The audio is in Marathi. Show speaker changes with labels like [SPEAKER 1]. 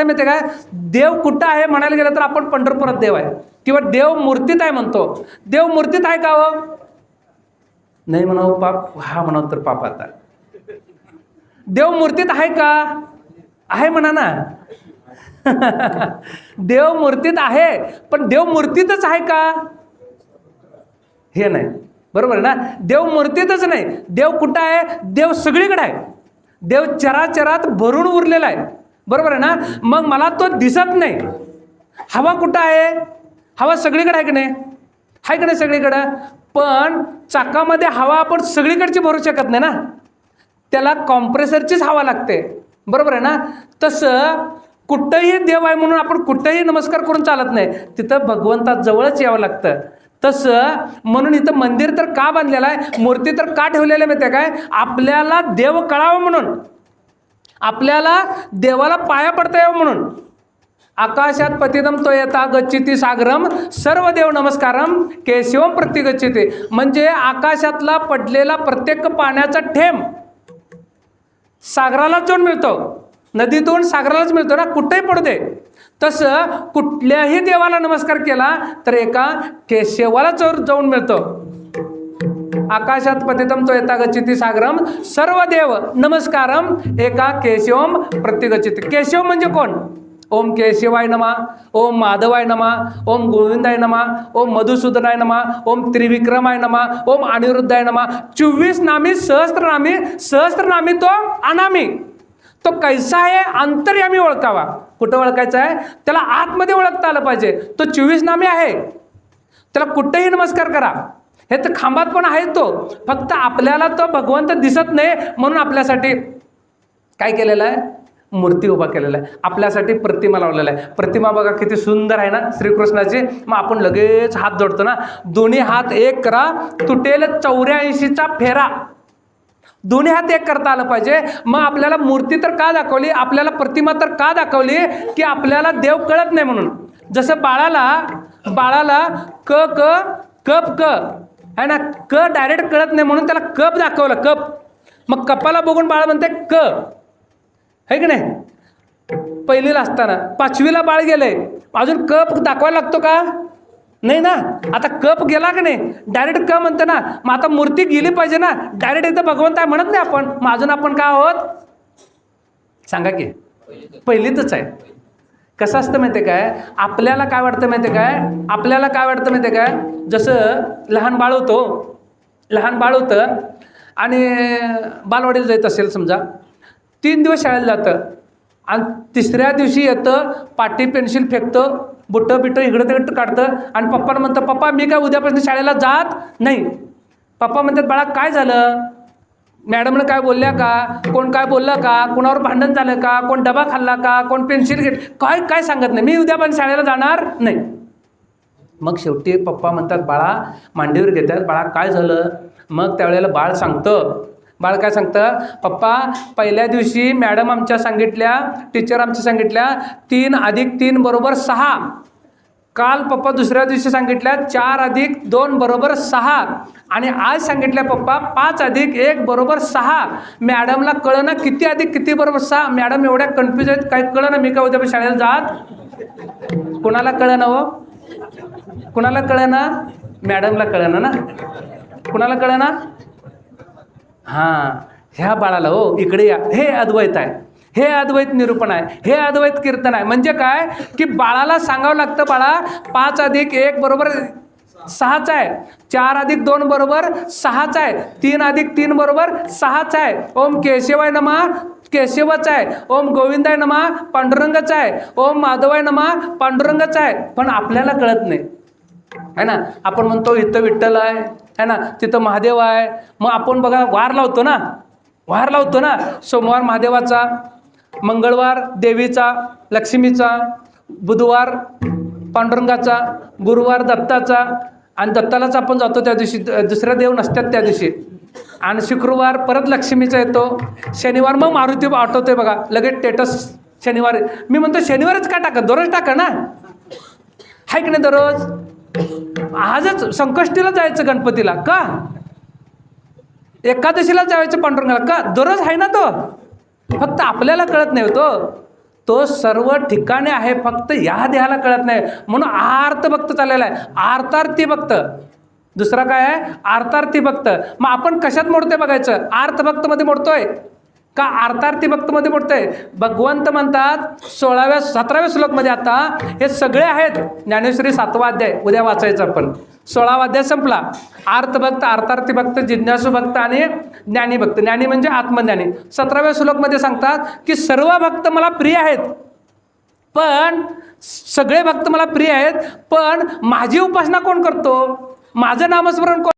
[SPEAKER 1] आहे माहिती आहे काय? देव कुठं आहे म्हणायला गेलं तर आपण पंढरपुरात देव आहे. किंवा देव मूर्तीत आहे म्हणतो. देव मूर्तीत आहे का हो? नाही म्हणावं पाप. हा म्हणावं तर पाप आता. देव मूर्तीत आहे का? आहे म्हणा ना. देव मूर्तीत आहे पण देव मूर्तीतच आहे का? हे नाही. बरोबर ना? देव मूर्तीतच नाही. देव कुठं आहे? देव सगळीकडे आहे. देव चराचरात भरून उरलेला आहे. बरोबर आहे ना? मग मला तो दिसत नाही. हवा कुठं आहे? हवा सगळीकडे आहे की नाही? आहे की नाही सगळीकडं? पण चाकामध्ये हवा आपण सगळीकडची भरू शकत नाही ना? त्याला कॉम्प्रेसरचीच हवा लागते. बरोबर आहे ना? तसं कुठंही देव आहे म्हणून आपण कुठंही नमस्कार करून चालत नाही. तिथं भगवंताजवळच यावं लागतं. तसं म्हणून इथं मंदिर तर का बांधलेलं आहे? मूर्ती तर का ठेवलेलं आहे माहिती आहे काय? आपल्याला देव कळावं म्हणून. आपल्याला देवाला पाया पडता यावं हो म्हणून. आकाशात पतिदम तो येता गच्छिती सागरम. सर्व देव नमस्कारम. केशवम प्रति गच्छिते म्हणजे आकाशातला पडलेला प्रत्येक पाण्याचा ठेम सागरालाच जाऊन मिळतो. नदीतून सागरालाच मिळतो ना कुठेही पडू दे. तसं कुठल्याही देवाला नमस्कार केला तर एका केशवाला जाऊन मिळतो. आकाशात पतितम तो येता गच्छिती सागरम सर्व देव नमस्कारम एका केशवम प्रतिगच्छित केशव म्हणजे कोण? ओम केशवाय नमा ओम माधवाय नमा ओम गोविंदाय नमा ओम मधुसूदनाय नमा ओम त्रिविक्रमाय नमा ओम अनिरुद्धाय नमा। चोवीस नामी सहस्त्रनामी सहस्त्रनामी तो अनामी। तो कैसा आहे अंतर्यामी ओळखावा। कुठं ओळखायचा आहे? त्याला आतमध्ये ओळखता आलं पाहिजे। तो चोवीस नामी आहे। त्याला कुठेही नमस्कार करा। हे तर खांबात पण आहे तो. फक्त आपल्याला तो भगवंत दिसत नाही म्हणून आपल्यासाठी काय केलेलं आहे? मूर्ती उभा केलेला आहे. आपल्यासाठी प्रतिमा लावलेला आहे. प्रतिमा बघा किती सुंदर आहे ना श्रीकृष्णाची. मग आपण लगेच हात जोडतो ना. दोन्ही हात एक करा. तुटेल चौऱ्याऐंशीचा फेरा. दोन्ही हात एक करता आलं पाहिजे. मग आपल्याला मूर्ती तर का दाखवली? आपल्याला प्रतिमा तर का दाखवली? की आपल्याला देव कळत नाही म्हणून. जसं बाळाला बाळाला क क कप क. आहे ना? क डायरेक्ट कळत नाही म्हणून त्याला कप दाखवलं कप. मग कपाला बघून बाळ म्हणते क. आहे की नाही? पहिलीला असताना पाचवीला बाळ गेलंय अजून कप दाखवायला लागतो का? नाही ना? आता कप गेला का नाही? डायरेक्ट क म्हणतं ना मग आता मूर्ती गेली पाहिजे ना? डायरेक्ट एकदा भगवंत आहे म्हणत नाही आपण. मग अजून आपण काय आहोत? सांगा की. पहिलीतच आहे. कसं असतं माहिती आहे काय? आपल्याला काय वाटतं माहिती आहे काय? आपल्याला काय वाटतं माहिती आहे काय? जसं लहान बाळ होतो लहान बाळ होतं आणि बालवाडीला जायचं असेल समजा तीन दिवस शाळेला जातं आणि तिसऱ्या दिवशी येतं पाटी पेन्सिल फेकतं बुटं बिटं इकडं तिकडं काढतं आणि पप्पाला म्हणतं पप्पा मी काय उद्यापासून शाळेला जात नाही. पप्पा म्हणतात बाळा काय झालं? मॅडमनं काय बोलल्या का? कोण काय बोललं का? कोणावर भांडण झालं का? कोण डबा खाल्ला का? कोण पेन्सिल घेत काय काय सांगत नाही. मी उद्या पण शाळेला जाणार नाही. मग शेवटी पप्पा म्हणतात बाळा मांडीवर घेतात. बाळा काय झालं? मग त्यावेळेला बाळ सांगतं. बाळ काय सांगतं? पप्पा पहिल्या दिवशी मॅडम आमच्या सांगितल्या टीचर आमच्या सांगितल्या तीन अधिक तीन बरोबर सहा. काल पप्पा दुसऱ्या दिवशी सांगितल्या चार अधिक दोन बरोबर सहा. आणि आज सांगितल्या पप्पा पाच अधिक एक बरोबर सहा. मॅडमला कळना किती अधिक किती बरोबर सहा? मॅडम एवढ्या कन्फ्यूज आहेत काय कळना मी काय उद्या शाळेला जात? कुणाला कळना हो? कुणाला कळना मॅडमला कळना ना? कुणाला कळना हां ह्या बाळाला हो इकडे या. हे अद्वैत आहे. हे अद्वैत निरूपण आहे. हे अद्वैत कीर्तन आहे. म्हणजे काय? की बाळाला सांगावं लागतं बाळा पाच अधिक एक बरोबर सहाच आहे. चार अधिक दोन बरोबर सहाच आहे. तीन अधिक तीन बरोबर सहाच आहे. ओम केशवाय नमा केशवच आहे. ओम गोविंदाय नमा पांडुरंगच आहे. ओम माधवाय नमा पांडुरंगच आहे. पण आपल्याला कळत नाही. है ना? आपण म्हणतो इथं विठ्ठल आहे. है ना? तिथं महादेव आहे. मग आपण बघा वार लावतो ना? वार लावतो ना? सोमवार महादेवाचा. मंगळवार देवीचा लक्ष्मीचा बुधवार पांडुरंगाचा गुरुवार दत्ताचा आणि दत्तालाच आपण जातो त्या दिवशी. द- दुसऱ्या देव नसतात त्या दिवशी. आणि शुक्रवार परत लक्ष्मीचा येतो. शनिवार मग मारुती आठवतोय बघा. लगेच स्टेटस शनिवार. मी म्हणतो शनिवारच का टाका दररोज टाका ना. हाय की नाही दररोज? आजच संकष्टीला जायचं गणपतीला. का? एकादशीला जायचं पांडुरंगाला. का? दररोज आहे ना तो. फक्त आपल्याला कळत नाही हो तो. तो सर्व ठिकाणी आहे फक्त या देहाला कळत नाही. म्हणून आर्त भक्त चाललेला आहे. आर्तार्थी भक्त. दुसरा काय आहे? आर्तार्थी भक्त. मग आपण कशात मोडतोय बघायचं? आर्थ भक्तमध्ये मोडतोय. का आर्तार्थी भक्तमध्ये मोडतोय? भगवंत म्हणतात सोळाव्या सतराव्या श्लोकमध्ये आता हे सगळे आहेत. ज्ञानेश्वरी सातवा अध्याय उद्या वाचायचं आपण. सोळावा अध्याय संपला. आर्थभक्त आर्तार्थी भक्त जिज्ञासू भक्त आणि ज्ञानी भक्त ज्ञानी म्हणजे आत्मज्ञानी. सतराव्या श्लोकमध्ये सांगतात की सर्व भक्त मला प्रिय आहेत. पण सगळे भक्त मला प्रिय आहेत. पण माझी उपासना कोण करतो? माझं नामस्मरण कोण